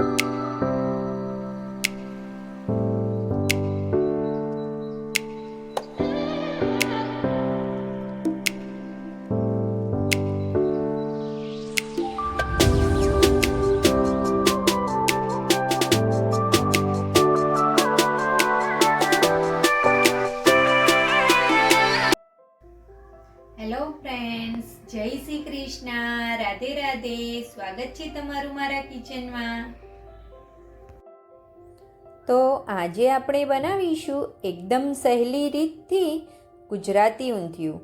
you સ્વાગત છે તમારું મારા કિચનમાં. તો આજે આપણે બનાવીશું એકદમ સહેલી રીતથી ગુજરાતી ઊંધિયું,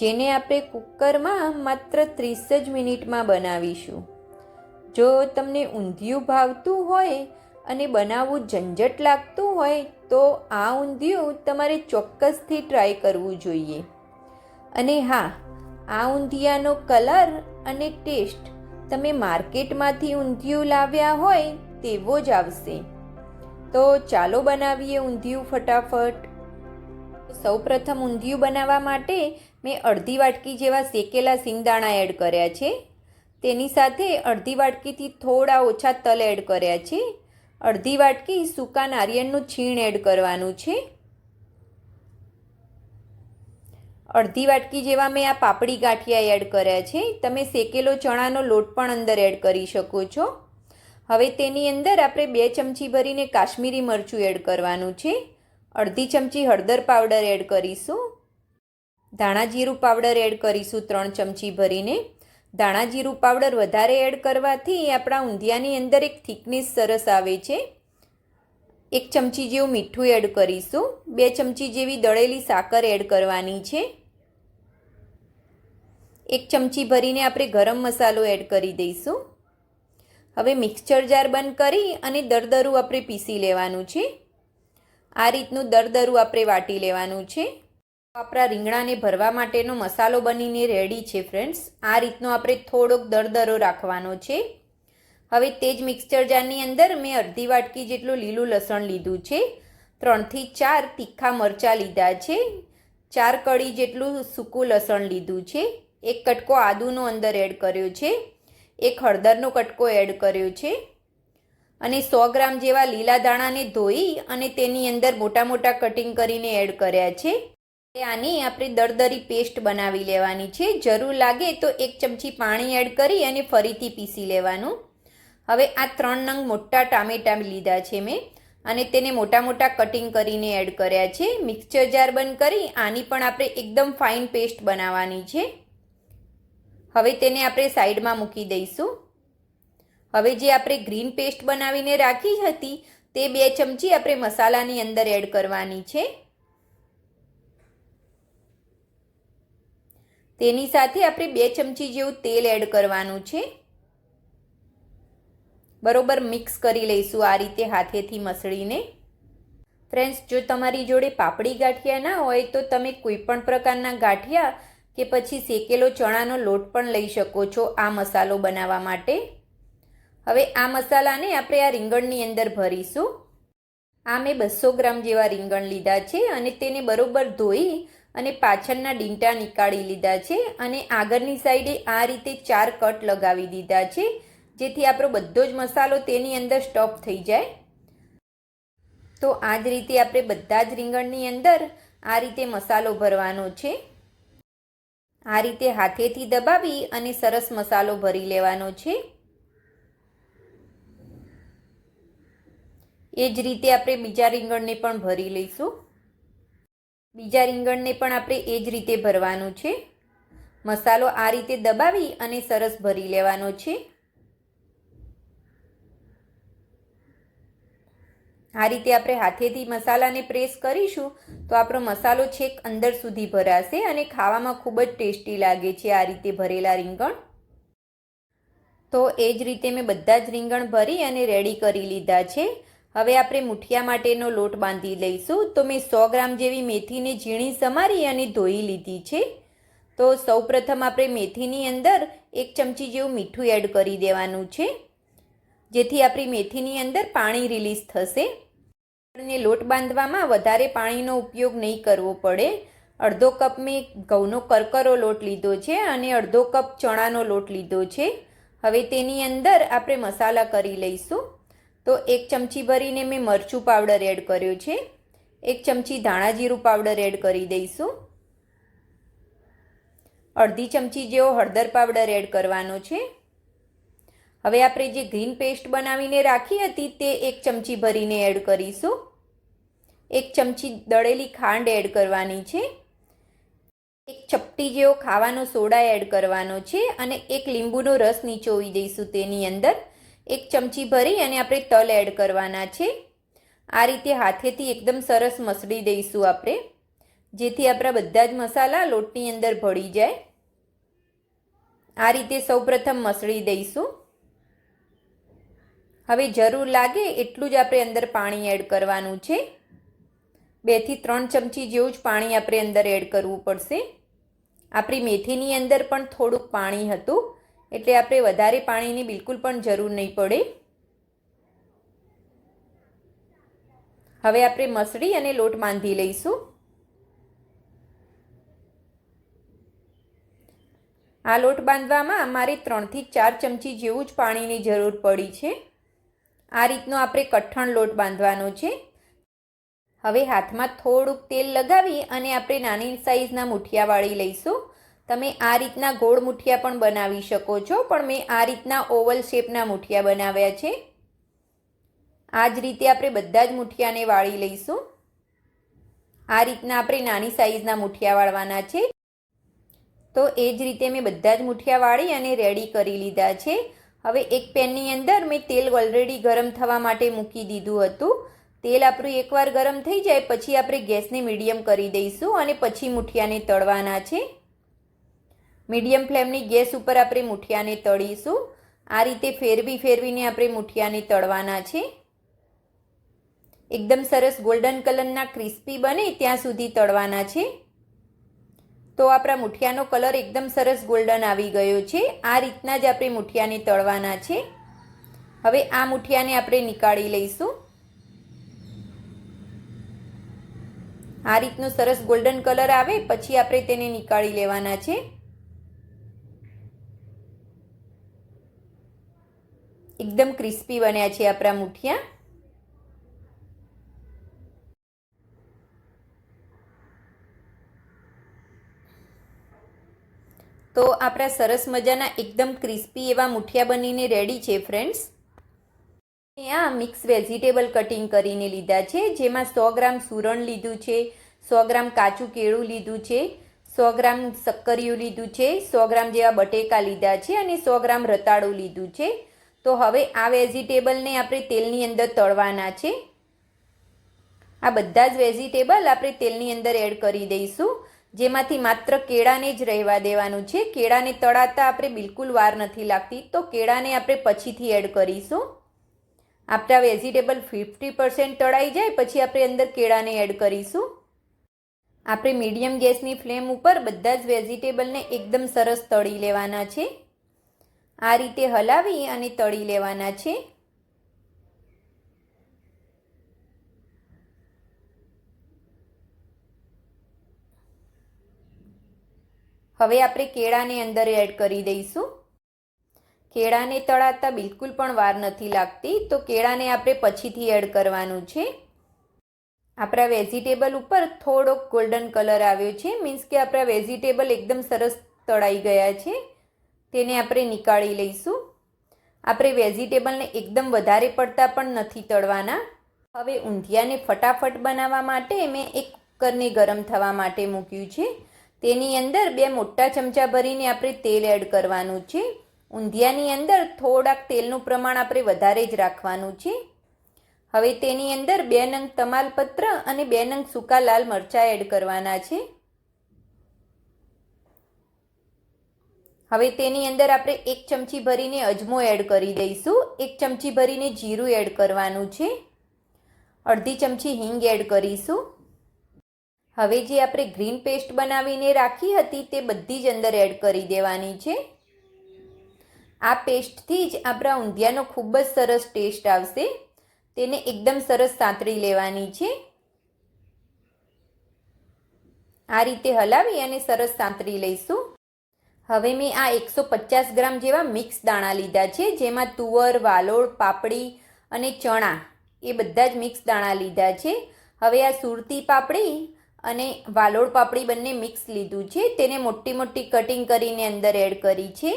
જેને આપણે કુકરમાં માત્ર ત્રીસ જ મિનિટમાં બનાવીશું. જો તમને ઊંધિયું ભાવતું હોય અને બનાવવું ઝંઝટ લાગતું હોય, તો આ ઊંધિયું તમારે ચોક્કસથી ટ્રાય કરવું જોઈએ. અને હા, આ ઊંધિયાનો કલર અને ટેસ્ટ તમે માર્કેટમાંથી ઊંધિયું લાવ્યા હોય તેવો જ આવશે. તો ચાલો બનાવીએ ઊંધિયું ફટાફટ. સૌપ્રથમ ઊંધિયું બનાવવા માટે મેં અડધી વાટકી જેવા શેકેલા સિંગદાણા એડ કર્યા છે. તેની સાથે અડધી વાટકીથી થોડા ઓછા તલ એડ કર્યા છે. અડધી વાટકી સૂકા નારિયેળનું છીણ એડ કરવાનું છે. અડધી વાટકી જેવા મેં આ પાપડી ગાંઠિયા એડ કર્યા છે. તમે શેકેલો ચણાનો લોટ પણ અંદર એડ કરી શકો છો. હવે તેની અંદર આપણે બે ચમચી ભરીને કાશ્મીરી મરચું એડ કરવાનું છે. અડધી ચમચી હળદર પાવડર એડ કરીશું. ધાણા જીરું પાવડર એડ કરીશું ત્રણ ચમચી ભરીને. ધાણા જીરું પાવડર વધારે એડ કરવાથી આપણા ઊંધિયાની અંદર એક થિકનેસ સરસ આવે છે. એક ચમચી જેવું મીઠું એડ કરીશું. બે ચમચી જેવી દળેલી સાકર એડ કરવાની છે. એક ચમચી ભરીને આપણે ગરમ મસાલો એડ કરી દઈશું. હવે મિક્સચર જાર બંધ કરી અને દરદરું આપણે પીસી લેવાનું છે. આ રીતનું દરદરું આપણે વાટી લેવાનું છે. આપણા રીંગણાને ભરવા માટેનો મસાલો બનીને રેડી છે ફ્રેન્ડ્સ. આ રીતનો આપણે થોડોક દરદરો રાખવાનો છે. હવે તે જ મિક્સચર જારની અંદર મેં અડધી વાટકી જેટલું લીલું લસણ લીધું છે. ત્રણથી ચાર તીખા મરચાં લીધા છે. ચાર કળી જેટલું સૂકું લસણ લીધું છે. એક કટકો આદુનો અંદર એડ કર્યો છે. એક હળદરનો કટકો એડ કર્યો છે. અને સો ગ્રામ જેવા લીલા દાણાને ધોઈ અને તેની અંદર મોટા મોટા કટિંગ કરીને એડ કર્યા છે. આની આપણે દરદરી પેસ્ટ બનાવી લેવાની છે. જરૂર લાગે તો એક ચમચી પાણી એડ કરી અને ફરીથી પીસી લેવાનું. હવે આ ત્રણ નંગ મોટા ટામેટા લીધા છે મેં. અને તેને મોટા મોટા કટિંગ કરીને એડ કર્યા છે. મિક્સચર જાર બંધ કરી આની પણ આપણે એકદમ ફાઇન પેસ્ટ બનાવવાની છે. હવે તેને આપણે સાઈડમાં મૂકી દઈશું. હવે જે આપણે ગ્રીન પેસ્ટ બનાવીને રાખી હતી, તે બે ચમચી આપણે મસાલાની અંદર એડ કરવાની છે. તેની સાથે આપણે બે ચમચી જેવું તેલ એડ કરવાનું છે. બરોબર મિક્સ કરી લઈશું આ રીતે હાથેથી મસળીને. ફ્રેન્ડ્સ, જો તમારી જોડે પાપડી ગાંઠિયા ના હોય, તો તમે કોઈ પણ પ્રકારના ગાંઠિયા કે પછી શેકેલો ચણાનો લોટ પણ લઈ શકો છો આ મસાલો બનાવવા માટે? હવે આ મસાલાને આપણે આ રીંગણની અંદર ભરીશું. આ મેં બસો ગ્રામ જેવા રીંગણ લીધા છે અને તેને બરોબર ધોઈ અને પાછળના ડીંટા નીકાળી લીધા છે અને આગળની સાઈડે આ રીતે ચાર કટ લગાવી દીધા છે, જેથી આપણો બધો જ મસાલો તેની અંદર સ્ટફ થઈ જાય. તો આ જ રીતે આપણે બધા જ રીંગણની અંદર આ રીતે મસાલો ભરવાનો છે. આ રીતે હાથેથી દબાવી અને સરસ મસાલો ભરી લેવાનો છે. એ જ રીતે આપણે બીજા રીંગણને પણ ભરી લઈશું. બીજા રીંગણને પણ આપણે એ જ રીતે ભરવાનું છે. મસાલો આ રીતે દબાવી અને સરસ ભરી લેવાનો છે. આ રીતે આપણે હાથેથી મસાલાને પ્રેસ કરીશું તો આપણો મસાલો છેક અંદર સુધી ભરાશે અને ખાવામાં ખૂબ જ ટેસ્ટી લાગે છે આ રીતે ભરેલા રીંગણ. તો એ જ રીતે મેં બધા જ રીંગણ ભરી અને રેડી કરી લીધા છે. હવે આપણે મુઠિયા માટેનો લોટ બાંધી લઈશું. તો મેં સો ગ્રામ જેવી મેથીને ઝીણી સમારી અને ધોઈ લીધી છે. તો સૌપ્રથમ આપણે મેથીની અંદર એક ચમચી જેવું મીઠું એડ કરી દેવાનું છે. જેથી આપણી મેથીની અંદર પાણી રિલીઝ થશે. અને લોટ બાંધવામાં વધારે પાણીનો ઉપયોગ નહીં કરવો પડે. અડધો કપ મેં ઘઉંનો કરકરો લોટ લીધો છે અને અડધો કપ ચણાનો લોટ લીધો છે. હવે તેની અંદર આપણે મસાલા કરી લઈશું. તો એક ચમચી ભરીને મેં મરચું પાવડર એડ કર્યો છે. એક ચમચી ધાણા જીરું પાવડર એડ કરી દઈશું. અડધી ચમચી જેવો હળદર પાવડર એડ કરવાનો છે. હવે આપણે જે ગ્રીન પેસ્ટ બનાવીને રાખી હતી તે એક ચમચી ભરીને એડ કરીશું. એક ચમચી દળેલી ખાંડ એડ કરવાની છે. એક ચપટી જેવો ખાવાનો સોડા એડ કરવાનો છે અને એક લીંબુનો રસ નીચોવી દઈશું તેની અંદર. એક ચમચી ભરી અને આપણે તલ એડ કરવાના છે. આ રીતે હાથેથી એકદમ સરસ મસળી દઈશું આપણે. જેથી આપણા બધા જ મસાલા લોટની અંદર ભળી જાય. આ રીતે સૌપ્રથમ મસળી દઈશું. હવે જરૂર લાગે એટલું જ આપણે અંદર પાણી એડ કરવાનું છે. બેથી ત્રણ ચમચી જેવું જ પાણી આપણે અંદર એડ કરવું પડશે. આપણી મેથીની અંદર પણ થોડુંક પાણી હતું, એટલે આપણે વધારે પાણીની બિલકુલ પણ જરૂર નહીં પડે. હવે આપણે મસળી અને લોટ બાંધી લઈશું. આ લોટ બાંધવામાં અમારે ત્રણથી ચાર ચમચી જેવું જ પાણીની જરૂર પડી છે. આ રીતનો આપણે કઠણ લોટ બાંધવાનો છે. હવે હાથમાં થોડુંક તેલ લગાવી અને આપણે નાની સાઈઝના મુઠિયા વાળી લઈશું. તમે આ રીતના ગોળ મુઠિયા પણ બનાવી શકો છો, પણ મેં આ રીતના ઓવલ શેપના મુઠિયા બનાવ્યા છે. આ જ રીતે આપણે બધા જ મુઠિયાને વાળી લઈશું. આ રીતના આપણે નાની સાઈઝના મુઠિયા વાળવાના છે. તો એ જ રીતે મેં બધા જ મુઠિયા વાળી અને રેડી કરી લીધા છે. હવે એક પેનની અંદર મેં તેલ ઓલરેડી ગરમ થવા માટે મૂકી દીધું હતું. તેલ આપણું એકવાર ગરમ થઈ જાય પછી આપણે ગેસને મીડિયમ કરી દઈશું અને પછી મુઠિયાને તળવાના છે. મીડિયમ ફ્લેમની ગેસ ઉપર આપણે મુઠિયાને તળીશું. આ રીતે ફેરવી ફેરવીને આપણે મુઠિયાને તળવાના છે. એકદમ સરસ ગોલ્ડન કલરના ક્રિસ્પી બને ત્યાં સુધી તળવાના છે. તો આપણા મુઠિયાનો કલર એકદમ સરસ ગોલ્ડન આવી ગયો છે. આ રીતના જ આપણે મુઠિયાને તળવાના છે. હવે આ મુઠિયાને આપણે નીકાળી લઈશું. આ રીતનો સરસ ગોલ્ડન કલર આવે, પછી આપણે તેને નીકાળી લેવાના છે. એકદમ ક્રિસ્પી બન્યા છે આપણા મુઠિયા. તો આપણા સરસ મજાના એકદમ ક્રિસ્પી એવા મુઠિયા બનીને રેડી છે ફ્રેન્ડ્સ આ મિક્સ વેજીટેબલ કટિંગ કરીને લીધા છે, જેમાં સો ગ્રામ સુરણ લીધું છે, સો ગ્રામ કાચું કેળું લીધું છે, સો ગ્રામ શક્કરિયું લીધું છે, સો ગ્રામ જેવા બટેકા લીધા છે અને સો ગ્રામ રતાળું લીધું છે. તો હવે આ વેજીટેબલને આપણે તેલની અંદર તળવાના છે. આ બધા જ વેજીટેબલ આપણે તેલની અંદર એડ કરી દઈશું. જેમાંથી માત્ર કેળાને જ રહેવા દેવાનું છે. કેળાને તળાતા આપણે બિલકુલ વાર નથી લાગતી. તો કેળાને આપણે પછીથી એડ કરીશું. આપણા વેજીટેબલ ફિફ્ટી પર્સન્ટ તળાઈ જાય, પછી આપણે અંદર કેળાને એડ કરીશું. આપણે મીડિયમ ગેસની ફ્લેમ ઉપર બધા જ વેજીટેબલને એકદમ સરસ તળી લેવાના છે. આ રીતે હલાવી અને તળી લેવાના છે. હવે આપણે કેળાને અંદર એડ કરી દઈશું. કેળાને તળાતા બિલકુલ પણ વાર નથી લાગતી, તો કેળાને આપણે પછીથી એડ કરવાનું છે. આપણા વેજીટેબલ ઉપર થોડોક ગોલ્ડન કલર આવ્યો છે, મીન્સ કે આપણા વેજીટેબલ એકદમ સરસ તળાઈ ગયા છે. તેને આપણે નીકાળી લઈશું. આપણે વેજીટેબલને એકદમ વધારે પડતા પણ નથી તળવાના. હવે ઊંધિયાને ફટાફટ બનાવવા માટે મેં એક કુકરને ગરમ થવા માટે મૂક્યું છે. તેની અંદર બે મોટા ચમચા ભરીને આપણે તેલ એડ કરવાનું છે. ઊંધિયાની અંદર થોડાક તેલનું પ્રમાણ આપણે વધારે જ રાખવાનું છે. હવે તેની અંદર બે નંગ તમાલપત્ર અને બે નંગ સૂકા લાલ મરચાં એડ કરવાના છે. હવે તેની અંદર આપણે એક ચમચી ભરીને અજમો એડ કરી દઈશું. એક ચમચી ભરીને જીરું એડ કરવાનું છે. અડધી ચમચી હિંગ એડ કરીશું. હવે જે આપણે ગ્રીન પેસ્ટ બનાવીને રાખી હતી તે બધી જ અંદર એડ કરી દેવાની છે. આ પેસ્ટથી જ આપણા ઊંધિયાનો ખૂબ જ સરસ ટેસ્ટ આવશે. તેને એકદમ સરસ સાંતળી લેવાની છે. આ રીતે હલાવી અને સરસ સાંતળી લઈશું. હવે મેં આ એકસો પચાસ ગ્રામ જેવા મિક્સ દાણા લીધા છે, જેમાં તુવર, વાલોળ, પાપડી અને ચણા એ બધા જ મિક્સ દાણા લીધા છે. હવે આ સુરતી પાપડી અને વાલોળ પાપડી બંને મિક્સ લીધું છે. તેને મોટી મોટી કટિંગ કરીને અંદર એડ કરી છે.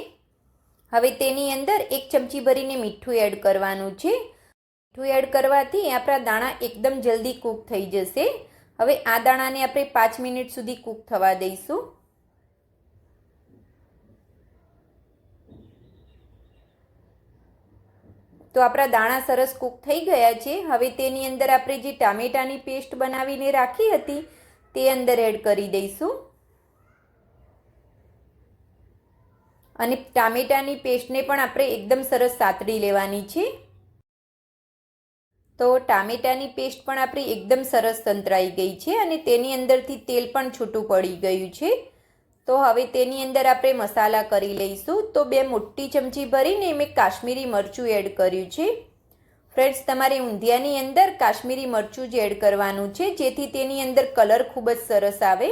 હવે તેની અંદર એક ચમચી ભરીને મીઠું એડ કરવાનું છે. મીઠું એડ કરવાથી આપણા દાણા એકદમ જલ્દી કૂક થઈ જશે. હવે આ દાણાને આપણે પાંચ મિનિટ સુધી કૂક થવા દઈશું. તો આપણા દાણા સરસ કૂક થઈ ગયા છે. હવે તેની અંદર આપણે જે ટામેટાની પેસ્ટ બનાવીને રાખી હતી તે અંદર એડ કરી દઈશું. અને ટામેટાની પેસ્ટને પણ આપણે એકદમ સરસ સાતડી લેવાની છે. તો ટામેટાની પેસ્ટ પણ આપણી એકદમ સરસ સંતરાઈ ગઈ છે અને તેની અંદરથી તેલ પણ છૂટું પડી ગયું છે. તો હવે તેની અંદર આપણે મસાલા કરી લઈશું. તો બે મોટી ચમચી ભરીને મેં કાશ્મીરી મરચું એડ કર્યું છે. ફ્રેન્ડ્સ, તમારે ઊંધિયાની અંદર કાશ્મીરી મરચું જ એડ કરવાનું છે, જેથી તેની અંદર કલર ખૂબ જ સરસ આવે.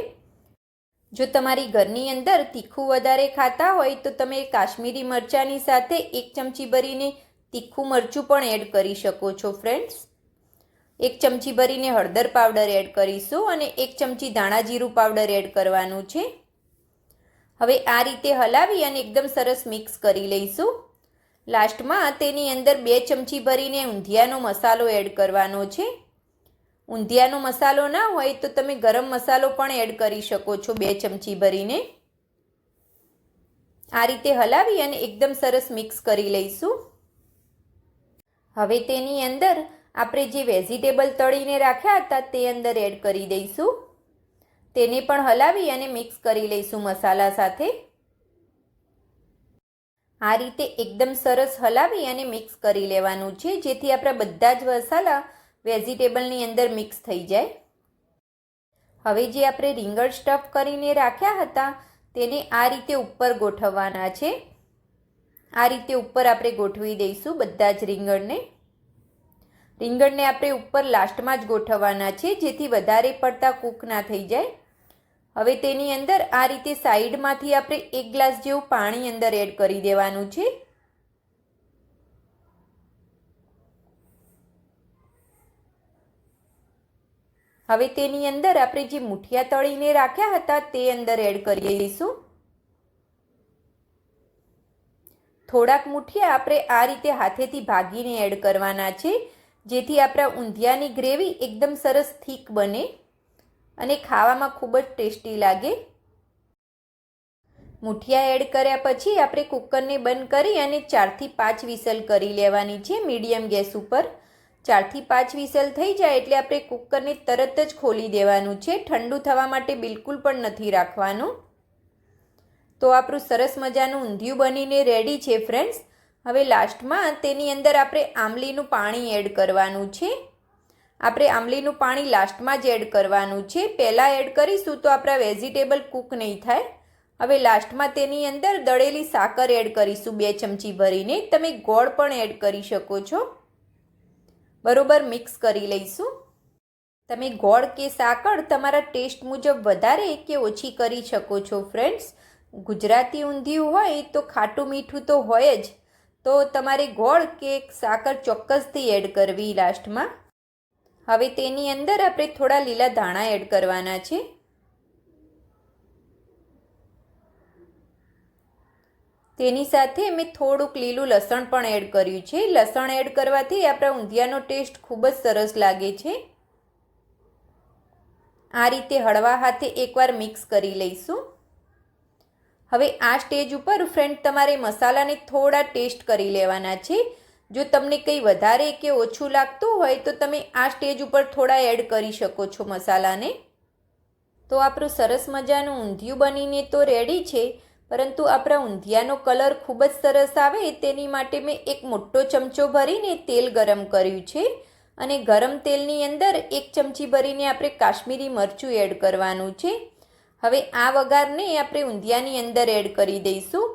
જો તમારી ઘરની અંદર તીખું વધારે ખાતા હોય, તો તમે કાશ્મીરી મરચાંની સાથે એક ચમચી ભરીને તીખું મરચું પણ એડ કરી શકો છો, ફ્રેન્ડ્સ. એક ચમચી ભરીને હળદર પાવડર એડ કરીશું અને એક ચમચી ધાણા જીરું પાવડર એડ કરવાનું છે. હવે આ રીતે હલાવી અને એકદમ સરસ મિક્સ કરી લઈશું. લાસ્ટમાં તેની અંદર બે ચમચી ભરીને ઊંધિયાનો મસાલો એડ કરવાનો છે. ઊંધિયાનો મસાલો ના હોય તો તમે ગરમ મસાલો પણ એડ કરી શકો છો બે ચમચી ભરીને. આ રીતે હલાવી અને એકદમ સરસ મિક્સ કરી લઈશું. હવે તેની અંદર આપણે જે વેજીટેબલ તળીને રાખ્યા હતા તે અંદર એડ કરી દઈશું. તેને પણ હલાવી અને મિક્સ કરી લઈશું મસાલા સાથે. આ રીતે એકદમ સરસ હલાવી અને મિક્સ કરી લેવાનું છે, જેથી આપણા બધા જ મસાલા વેજીટેબલની અંદર મિક્સ થઈ જાય. હવે જે આપણે રીંગણ સ્ટફ કરીને રાખ્યા હતા, તેને આ રીતે ઉપર ગોઠવવાના છે. આ રીતે ઉપર આપણે ગોઠવી દઈશું બધા જ રીંગણને. રીંગણને આપણે ઉપર લાસ્ટમાં જ ગોઠવવાના છે, જેથી વધારે પડતા કૂક ના થઈ જાય. હવે તેની અંદર આ રીતે સાઈડમાંથી આપણે એક ગ્લાસ જેવું પાણી અંદર એડ કરી દેવાનું છે. હવે તેની અંદર આપણે જે મુઠિયા તળીને રાખ્યા હતા તે અંદર એડ કરી દઈશું. થોડાક મુઠિયા આપણે આ રીતે હાથેથી ભાગીને એડ કરવાના છે, જેથી આપણા ઊંધિયાની ગ્રેવી એકદમ સરસ થીક બને. અને ખાવામાં ખૂબ જ ટેસ્ટી લાગે. મુઠિયા એડ કર્યા પછી આપણે કુકરને બંધ કરી અને ચારથી પાંચ વિસલ કરી લેવાની છે મીડિયમ ગેસ ઉપર. ચારથી પાંચ વિસલ થઈ જાય એટલે આપણે કુકરને તરત જ ખોલી દેવાનું છે. ઠંડુ થવા માટે બિલકુલ પણ નથી રાખવાનું. તો આપણું સરસ મજાનું ઊંધિયું બનીને રેડી છે ફ્રેન્ડ્સ હવે લાસ્ટમાં તેની અંદર આપણે આંબલીનું પાણી એડ કરવાનું છે. આપણે આંબલીનું પાણી લાસ્ટમાં જ એડ કરવાનું છે. પહેલાં એડ કરીશું તો આપણા વેજીટેબલ કૂક નહીં થાય. હવે લાસ્ટમાં તેની અંદર દળેલી સાકર એડ કરીશું બે ચમચી ભરીને. તમે ગોળ પણ એડ કરી શકો છો. બરોબર મિક્સ કરી લઈશું. તમે ગોળ કે સાકર તમારા ટેસ્ટ મુજબ વધારે કે ઓછી કરી શકો છો ફ્રેન્ડ્સ. ગુજરાતી ઊંધિયું હોય તો ખાટું મીઠું તો હોય જ. તો તમારે ગોળ કે સાકર ચોક્કસથી એડ કરવી લાસ્ટમાં. હવે તેની અંદર આપણે થોડા લીલા ધાણા એડ કરવાના છે. તેની સાથે મેં થોડુંક લીલું લસણ પણ એડ કર્યું છે. લસણ એડ કરવાથી આપણા ઊંધિયાનો ટેસ્ટ ખૂબ જ સરસ લાગે છે. આ રીતે હળવા હાથે એકવાર મિક્સ કરી લઈશું. હવે આ સ્ટેજ ઉપર ફ્રેન્ડ તમારે મસાલાને થોડા ટેસ્ટ કરી લેવાના છે. જો તમને કંઈ વધારે કે ઓછું લાગતું હોય તો તમે આ સ્ટેજ ઉપર થોડા એડ કરી શકો છો મસાલાને. તો આપણું સરસ મજાનું ઊંધિયું બનીને તો રેડી છે, પરંતુ આપણા ઊંધિયાનો કલર ખૂબ જ સરસ આવે તેની માટે મેં એક મોટો ચમચો ભરીને તેલ ગરમ કર્યું છે અને ગરમ તેલની અંદર એક ચમચી ભરીને આપણે કાશ્મીરી મરચું એડ કરવાનું છે. હવે આ વઘારને આપણે ઊંધિયાની અંદર એડ કરી દઈશું.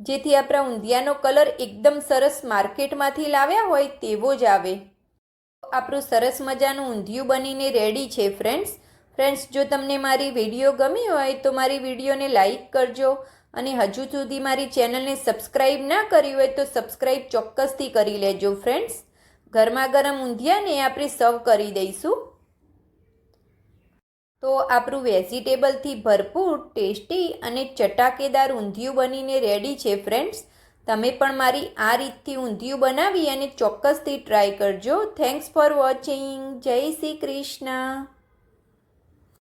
જેથી આપણા ઊંધિયાનો કલર એકદમ સરસ માર્કેટમાંથી લાવ્યા હોય તેવો જ આવે. આપણું સરસ મજાનું ઊંધિયું બનીને રેડી છે ફ્રેન્ડ્સ ફ્રેન્ડ્સ જો તમને મારી વીડિયો ગમી હોય તો મારી વિડીયોને લાઈક કરજો અને હજુ સુધી મારી ચેનલને સબસ્ક્રાઈબ ના કરી હોય તો સબસ્ક્રાઈબ ચોક્કસથી કરી લેજો ફ્રેન્ડ્સ ગરમા ગરમ ઊંધિયાને આપણે સર્વ કરી દઈશું. તો આપણું વેજીટેબલથી ભરપૂર, ટેસ્ટી અને ચટાકેદાર ઊંધિયું બનીને રેડી છે ફ્રેન્ડ્સ તમે પણ મારી આ રીતથી ઊંધિયું બનાવી અને ચોક્કસથી ટ્રાય કરજો. થેન્ક્સ ફોર વોચિંગ જય શ્રી કૃષ્ણ.